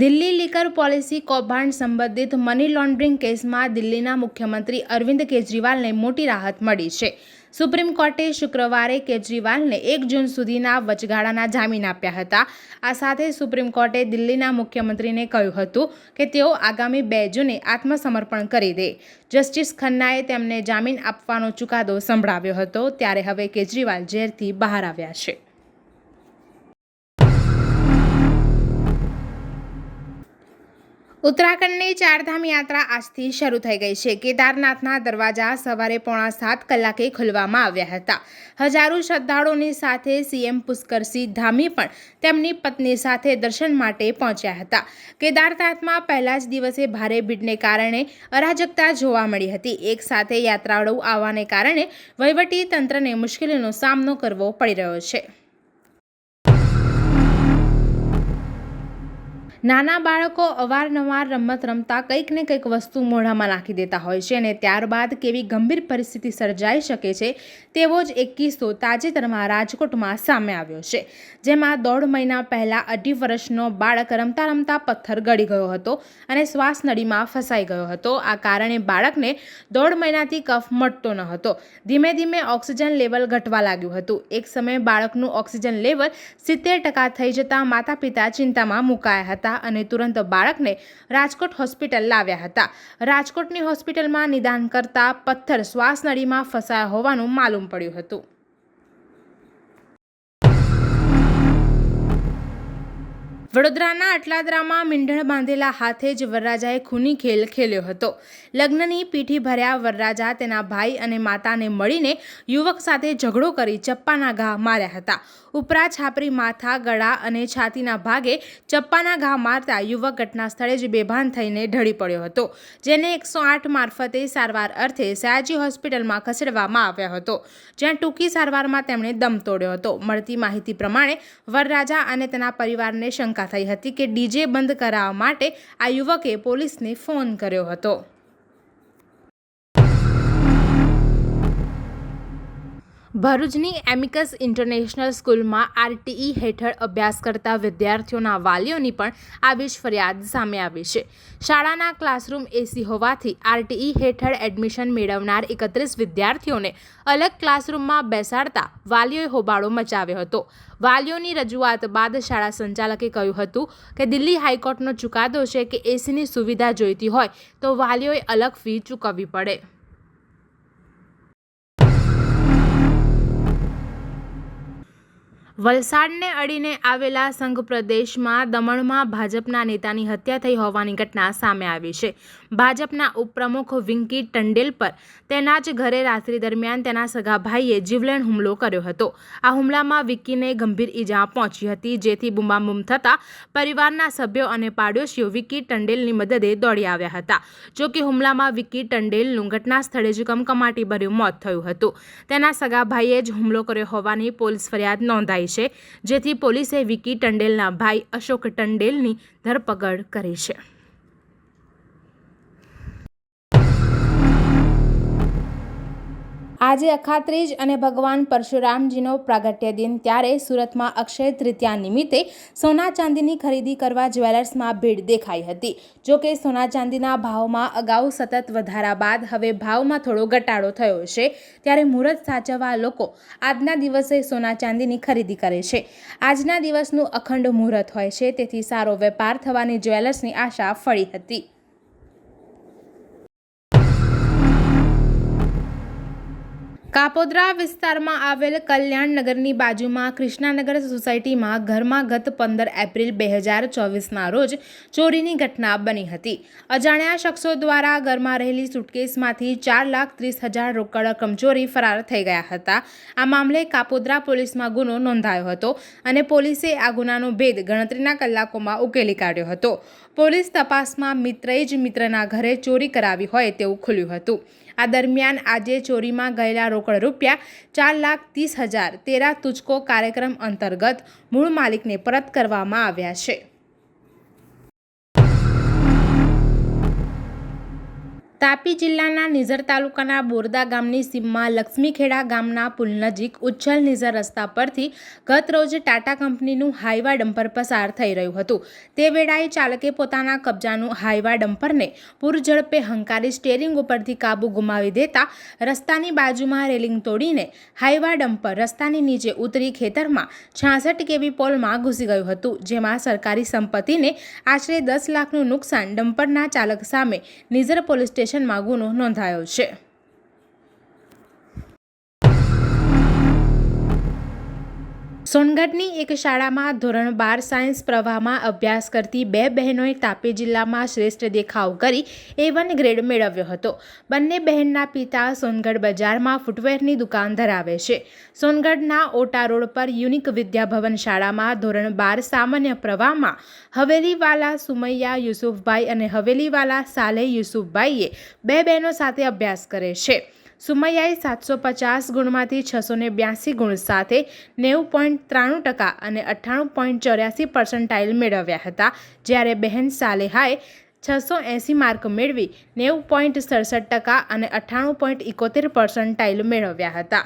Delhi liquor policy કૌભાંડ સંબંધિત money laundering કેસમાં દિલ્હીના મુખ્યમંત્રી અરવિંદ કેજરીવાલને મોટી રાહત મળી છે. સુપ્રીમ કોર્ટે શુક્રવારે કેજરીવાલને એક જૂન સુધીના વચગાળાના જામીન આપ્યા હતા. આ સાથે સુપ્રીમ કોર્ટે દિલ્હીના મુખ્યમંત્રીને કહ્યું હતું કે તેઓ આગામી બે જૂને આત્મસમર્પણ કરી દે. જસ્ટિસ ખન્નાએ તેમને જામીન આપવાનો ચુકાદો સંભળાવ્યો હતો, ત્યારે હવે કેજરીવાલ જેલથી બહાર આવ્યા છે. ઉત્તરાખંડની ચારધામ યાત્રા આજથી શરૂ થઈ ગઈ છે. કેદારનાથના દરવાજા સવારે પોણા સાત કલાકે ખોલવામાં આવ્યા હતા. હજારો શ્રદ્ધાળુઓની સાથે સીએમ પુષ્કરસિંહ ધામી પણ તેમની પત્ની સાથે દર્શન માટે પહોંચ્યા હતા. કેદારનાથમાં પહેલા જ દિવસે ભારે ભીડને કારણે અરાજકતા જોવા મળી હતી. એક સાથે યાત્રાળુ આવવાને કારણે વહીવટી તંત્રને મુશ્કેલીનો સામનો કરવો પડી રહ્યો છે. નાના બાળકો અવારનવાર રમત રમતા કંઈક ને કંઈક વસ્તુ મોઢામાં નાખી દેતા હોય છે અને ત્યારબાદ કેવી ગંભીર પરિસ્થિતિ સર્જાઈ શકે છે તેવો જ એક કિસ્સો તાજેતરમાં રાજકોટમાં સામે આવ્યો છે, જેમાં દોઢ મહિના પહેલાં અઢી વર્ષનો બાળક રમતા રમતા પથ્થર ગળી ગયો હતો અને શ્વાસ નળીમાં ફસાઈ ગયો હતો. આ કારણે બાળકને દોઢ મહિનાથી કફ મટતો ન હતો. ધીમે ધીમે ઓક્સિજન લેવલ ઘટવા લાગ્યું હતું. એક સમયે બાળકનું ઓક્સિજન લેવલ સિત્તેર ટકા થઈ જતાં માતા પિતા ચિંતામાં મુકાયા હતા. અને તુરંત બાળકને રાજકોટ હોસ્પિટલ લાવ્યા હતા. રાજકોટની હોસ્પિટલમાં નિદાન કરતા પથ્થર શ્વાસનળીમાં ફસાયા હોવાનું માલુમ પડ્યું હતું. વડોદરાના અટલાદરામાં મીંઢણ બાંધેલા હાથે જ વરરાજાએ ખૂની ખેલ ખેલ્યો હતો. લગ્નની પીઠી ભર્યા વરરાજા તેના ભાઈ અને માતાને મળીને યુવક સાથે ઝઘડો કરી ચપ્પાના ઘા માર્યા હતા. ઉપરા છાપરી માથા, ગળા અને છાતીના ભાગે ચપ્પાના ઘા મારતા યુવક ઘટના સ્થળે જ બેભાન થઈને ઢળી પડ્યો હતો, જેને એકસો આઠ મારફતે સારવાર અર્થે સયાજી હોસ્પિટલમાં ખસેડવામાં આવ્યો હતો, જ્યાં ટૂંકી સારવારમાં તેમણે દમ તોડ્યો હતો. મળતી માહિતી પ્રમાણે વરરાજા અને તેના પરિવારને શંકા થઈ હતી કે ડીજે બંધ કરાવવા માટે આ યુવકે પોલીસને ફોન કર્યો હતો. ભરૂચની એમિકસ ઇન્ટરનેશનલ સ્કૂલમાં આરટીઈ હેઠળ અભ્યાસ કરતા વિદ્યાર્થીઓના વાલીઓની પણ આવી જ ફરિયાદ સામે આવી છે. શાળાના ક્લાસરૂમ એસી હોવાથી આરટીઈ હેઠળ એડમિશન મેળવનાર એકત્રીસ વિદ્યાર્થીઓને અલગ ક્લાસરૂમમાં બેસાડતા વાલીઓએ હોબાળો મચાવ્યો હતો. વાલીઓની રજૂઆત બાદ શાળા સંચાલકે કહ્યું હતું કે દિલ્હી હાઈકોર્ટનો ચુકાદો છે કે એસીની સુવિધા જોઈતી હોય તો વાલીઓએ અલગ ફી ચૂકવવી પડે. વલસાડને અડીને આવેલા સંઘ પ્રદેશમાં દમણમાં ભાજપના નેતાની હત્યા થઈ હોવાની ઘટના સામે આવી છે. ભાજપના ઉપપ્રમુખ વિંકી ટંડેલ પર તેના જ ઘરે રાત્રિ દરમિયાન તેના સગા ભાઈએ જીવલેણ હુમલો કર્યો હતો. આ હુમલામાં વિક્કીને ગંભીર ઈજા પહોંચી હતી, જેથી બુમાબુમ થતાં પરિવારના સભ્યો અને પાડોશીઓ વિક્કી ટંડેલની મદદે દોડી આવ્યા હતા. જો કે હુમલામાં વિક્કી ટંડેલનું ઘટના સ્થળે જ કમકમાટી ભર્યું મોત થયું હતું. તેના સગા ભાઈએ જ હુમલો કર્યો હોવાની પોલીસ ફરિયાદ નોંધાઈ છે, જેથી પોલીસે વિકી ટંડેલના ભાઈ અશોક ટંડેલની ધરપકડ કરી છે. આજે અખાત્રીજ અને ભગવાન પરશુરામજીનો પ્રાગટ્ય દિન ત્યારે સુરતમાં અક્ષય તૃતીયા નિમિત્તે સોના ચાંદીની ખરીદી કરવા જ્વેલર્સમાં ભીડ દેખાઈ હતી. જોકે સોના ચાંદીના ભાવમાં અગાઉ સતત વધારા બાદ હવે ભાવમાં થોડો ઘટાડો થયો છે. ત્યારે મુહૂર્ત સાચવવા લોકો આજના દિવસે સોના ચાંદીની ખરીદી કરે છે. આજના દિવસનું અખંડ મુહૂર્ત હોય છે, તેથી સારો વેપાર થવાની જ્વેલર્સની આશા ફળી હતી. કાપોદ્રા વિસ્તારમાં આવેલ કલ્યાણનગરની બાજુમાં કૃષ્ણાનગર સોસાયટીમાં ઘરમાં ગત પંદર એપ્રિલ બે હજાર ચોવીસના રોજ ચોરીની ઘટના બની હતી. અજાણ્યા શખ્સો દ્વારા ઘરમાં રહેલી સુટકેસમાંથી ચાર લાખ ત્રીસ હજાર રોકડ કમચોરી ફરાર થઈ ગયા હતા. આ મામલે કાપોદ્રા પોલીસમાં ગુનો નોંધાયો હતો અને પોલીસે આ ગુનાનો ભેદ ગણતરીના કલાકોમાં ઉકેલી કાઢ્યો હતો. પોલીસ તપાસમાં મિત્રએ જ મિત્રના ઘરે ચોરી કરાવી હોય તેવું ખુલ્યું હતું. આ દરમિયાન આજે ચોરીમાં ગયેલા રોકડ રૂપિયા ચાર લાખ ત્રીસ હજાર તેરા તુચકો કાર્યક્રમ અંતર્ગત મૂળ માલિકને પરત કરવામાં આવ્યા છે. તાપી જિલ્લાના નિઝર તાલુકાના બોરદા ગામની સીમમાં લક્ષ્મીખેડા ગામના પુલ નજીક ઉચ્છલ નિઝર રસ્તા પરથી ગત રોજ ટાટા કંપનીનું હાઈવા ડમ્પર પસાર થઈ રહ્યું હતું. તે વેળાએ ચાલકે પોતાના કબજાનું હાઈવા ડમ્પરને પૂરઝડપે હંકારી સ્ટેરિંગ ઉપરથી કાબુ ગુમાવી દેતા રસ્તાની બાજુમાં રેલિંગ તોડીને હાઈવા ડમ્પર રસ્તાની નીચે ઉતરી ખેતરમાં છાસઠ કેવી પોલમાં ઘૂસી ગયું હતું, જેમાં સરકારી સંપત્તિને આશરે દસ લાખનું નુકસાન ડમ્પરના ચાલક સામે નિઝર પોલીસ સ્ટેશનમાં ગુનો નોંધાયો છે. સોનગઢની એક શાળામાં ધોરણ બાર સાયન્સ પ્રવાહમાં અભ્યાસ કરતી બે બહેનોએ તાપી જિલ્લામાં શ્રેષ્ઠ દેખાવ કરી એ વન ગ્રેડ મેળવ્યો હતો. બંને બહેનના પિતા સોનગઢ બજારમાં ફૂટવેરની દુકાન ધરાવે છે. સોનગઢના ઓટા રોડ પર યુનિક વિદ્યાભવન શાળામાં ધોરણ બાર સામાન્ય પ્રવાહમાં હવેલીવાલા સુમૈયા યુસુફભાઈ અને હવેલીવાલા સાલે યુસુફભાઈએ બે બહેનો સાથે અભ્યાસ કરે છે. સુમૈયાએ સાતસો પચાસ ગુણમાંથી છસો ને બ્યાસી ગુણ સાથે નેવું પોઈન્ટ ત્રાણું ટકા અને અઠ્ઠાણું પોઈન્ટ ચોર્યાસી પર્સન્ટાઇલ મેળવ્યા હતા. જ્યારે બહેન સાલેહાએ છસો એંસી માર્ક મેળવી નેવું પોઈન્ટ સડસઠ ટકા અને અઠ્ઠાણું પોઈન્ટ ઇકોતેર પર્સન્ટાઇલ મેળવ્યા હતા.